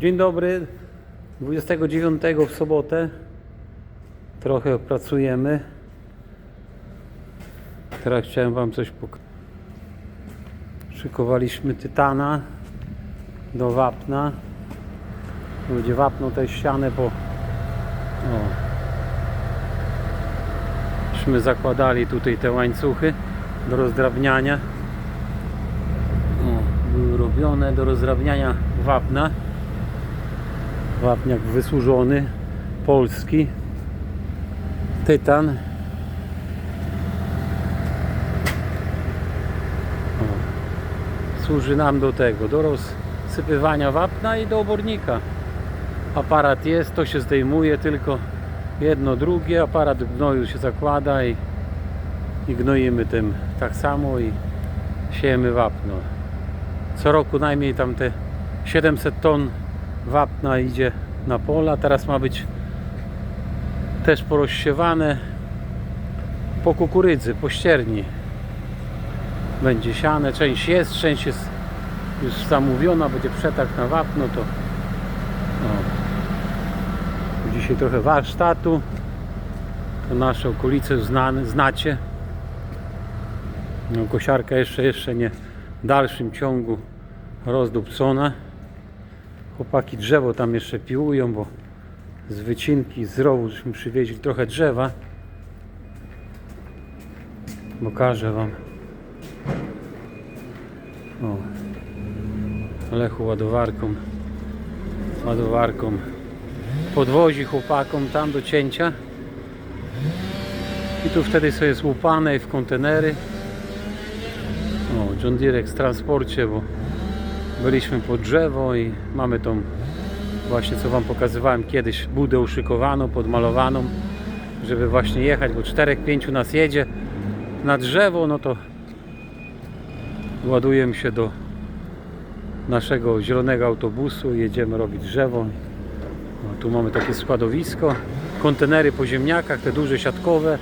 Dzień dobry. 29 w sobotę. Trochę pracujemy. Teraz chciałem Wam coś pokazać. Szykowaliśmy tytana do wapna. Będzie wapno tę ścianę po. Myśmy zakładali tutaj te łańcuchy do rozdrabniania. O, były robione do rozdrabniania wapna. Wapniak wysłużony, polski. Tytan. O. Służy nam do tego, do rozsypywania wapna i do obornika. Aparat jest, to się zdejmuje tylko jedno, drugie. Aparat gnoju się zakłada i, i gnoimy tym tak samo i siejemy wapno. Co roku najmniej tam te 700 ton wapna idzie na pola. Teraz ma być też porozsiewane po kukurydzy, po ścierni. Będzie siane. Część jest, część jest już zamówiona, będzie przetarg na wapno, to. Dzisiaj trochę warsztatu. To nasze okolice znane, znacie. No, kosiarka jeszcze, jeszcze nie w dalszym ciągu rozdupcona. Chłopaki drzewo tam jeszcze piłują, bo z wycinki, z rowu żeśmy przywieźli trochę drzewa. Pokażę Wam. O. Lechu ładowarką. Ładowarką. Podwozi chłopakom tam do cięcia. I tu wtedy sobie jest łupane w kontenery. O, John Deere w transporcie, bo byliśmy pod drzewo i mamy tą właśnie co Wam pokazywałem kiedyś budę uszykowaną, podmalowaną żeby właśnie jechać, bo 4-5 nas jedzie. Na drzewo, no to ładujemy się do naszego zielonego autobusu, jedziemy robić drzewo. No, tu mamy takie składowisko, kontenery po ziemniakach, te duże siatkowe,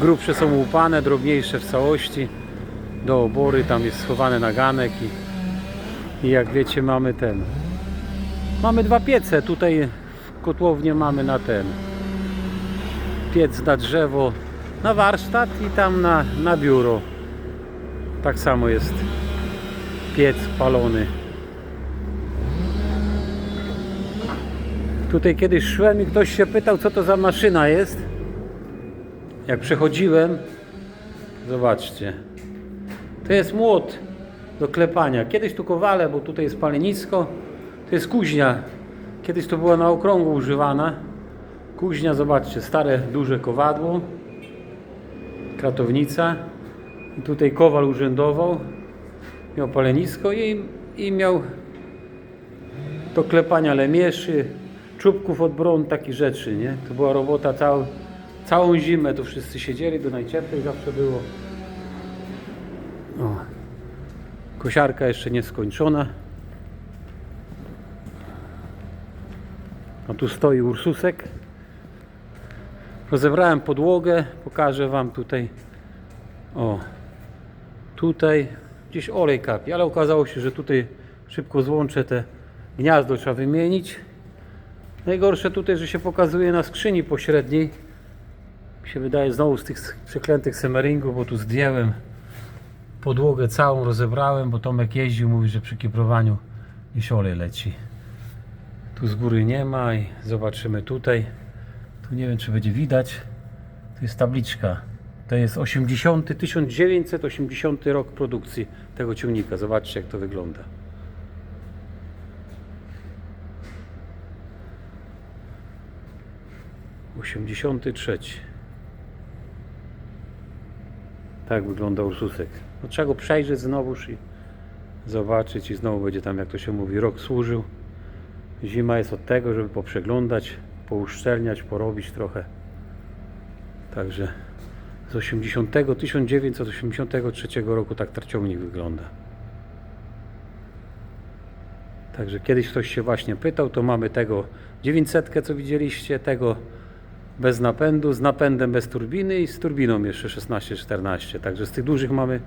grubsze są łupane, drobniejsze w całości. Do obory, tam jest schowany naganek i, i jak wiecie mamy ten. Mamy dwa piece, tutaj w kotłownie mamy na ten. Piec na drzewo na warsztat i tam na, na biuro. Tak samo jest piec palony. Tutaj kiedyś szłem i ktoś się pytał co to za maszyna jest. Jak przechodziłem zobaczcie. To jest młot do klepania kiedyś tu kowale, bo tutaj jest palenisko to jest kuźnia kiedyś to była na okrągło używana kuźnia, zobaczcie, stare duże kowadło kratownica i tutaj kowal urzędował miał palenisko i, i miał do klepania lemieszy czubków od bron, takich rzeczy, nie? To była robota cał, całą zimę, tu wszyscy siedzieli, do najcieplej zawsze było. O. Kosiarka jeszcze nie skończona. A tu stoi Ursusek. Rozebrałem podłogę, pokażę Wam tutaj. O, tutaj gdzieś olej kapi, ale okazało się, że tutaj szybko złączę te gniazdo, trzeba wymienić. Najgorsze tutaj, że się pokazuje na skrzyni pośredniej. Mi się wydaje znowu z tych przeklętych semeringów, bo tu zdjąłem podłogę całą, rozebrałem, bo Tomek jeździł, mówi, że przy kiprowaniu gdzieś olej leci. Tu z góry nie ma i zobaczymy tutaj. Tu nie wiem, czy będzie widać. Tu jest tabliczka. To jest 80, 1980 rok produkcji tego ciągnika. Zobaczcie, jak to wygląda. Osiemdziesiąty trzeci. Tak wygląda Ursusek. No, trzeba go przejrzeć znowuż i zobaczyć i znowu będzie tam, jak to się mówi, rok służył. Zima jest od tego, żeby poprzeglądać, pouszczelniać, porobić trochę. Także z 80, 1983 roku tak tarciągnik wygląda. Także kiedyś ktoś się właśnie pytał, to mamy tego 900, co widzieliście, tego bez napędu, z napędem bez turbiny i z turbiną jeszcze 16-14. Także z tych dużych mamy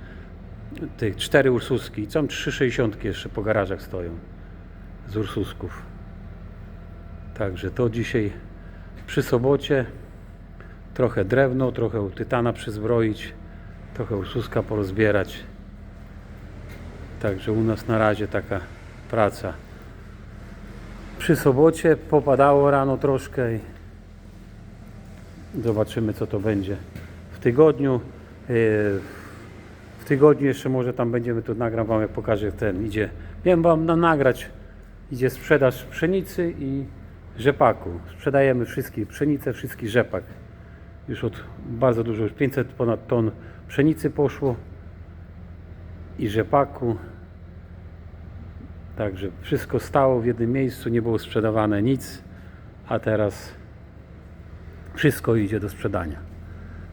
tych cztery Ursuski i tam 360 jeszcze po garażach stoją. z Ursusków. Także to dzisiaj przy sobocie trochę drewno, trochę tytana przyzbroić, trochę Ursuska porozbierać. Także u nas na razie taka praca. Przy sobocie popadało rano troszkę i zobaczymy co to będzie w tygodniu. Yy, W tygodniu jeszcze może tam będziemy, to nagram wam jak pokażę ten idzie. Miałem wam na nagrać, idzie sprzedaż pszenicy i rzepaku. Sprzedajemy wszystkie pszenicę, wszystki rzepak. Już od bardzo dużo, już 500 ponad ton pszenicy poszło i rzepaku. Także wszystko stało w jednym miejscu, nie było sprzedawane nic, a teraz wszystko idzie do sprzedania.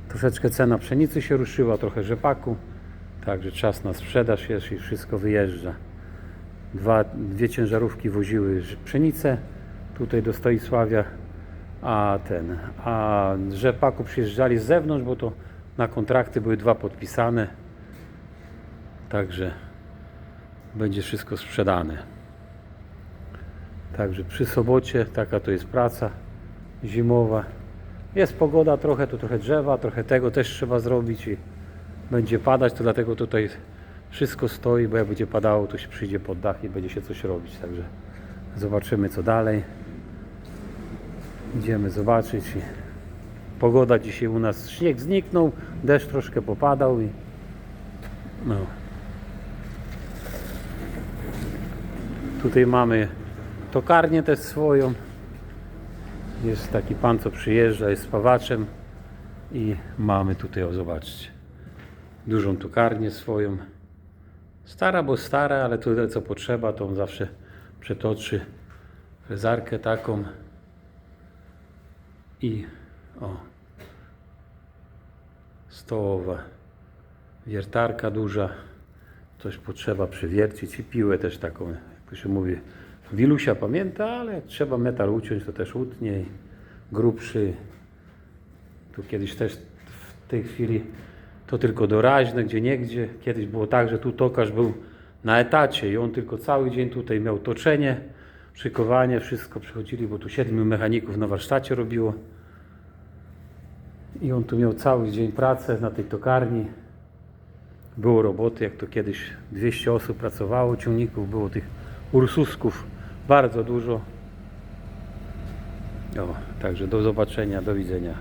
Troszeczkę cena pszenicy się ruszyła, trochę rzepaku, także czas na sprzedaż jest i wszystko wyjeżdża. Dwa, dwie ciężarówki woziły pszenicę tutaj do Stoisławia, a ten, a rzepaku przyjeżdżali z zewnątrz, bo to na kontrakty były dwa podpisane. Także będzie wszystko sprzedane. Także przy sobocie taka to jest praca zimowa. Jest pogoda trochę, to trochę drzewa, trochę tego też trzeba zrobić i będzie padać, to dlatego tutaj wszystko stoi, bo jak będzie padało, to się przyjdzie pod dach i będzie się coś robić. Także zobaczymy co dalej. Idziemy zobaczyć. Pogoda dzisiaj u nas, śnieg zniknął, deszcz troszkę popadał i no. Tutaj mamy tokarnię też swoją. Jest taki pan, co przyjeżdża, jest spawaczem i mamy tutaj, o zobaczcie, dużą tokarnię swoją. Stara, bo stara, ale tyle co potrzeba, to on zawsze przetoczy frezarkę taką i o stołowa wiertarka duża coś potrzeba przywiercić i piłę też taką, jak to się mówi, Wilusia pamięta, ale jak trzeba metal uciąć, to też utnie grubszy. Tu kiedyś też w tej chwili to tylko doraźne, gdzie niegdzie. Kiedyś było tak, że tu tokarz był na etacie i on tylko cały dzień tutaj miał toczenie, szykowanie, wszystko przychodzili, bo tu siedmiu mechaników na warsztacie robiło. I on tu miał cały dzień pracę na tej tokarni. Było roboty, jak to kiedyś 200 osób pracowało, ciągników było tych ursusków bardzo dużo. O, także do zobaczenia, do widzenia.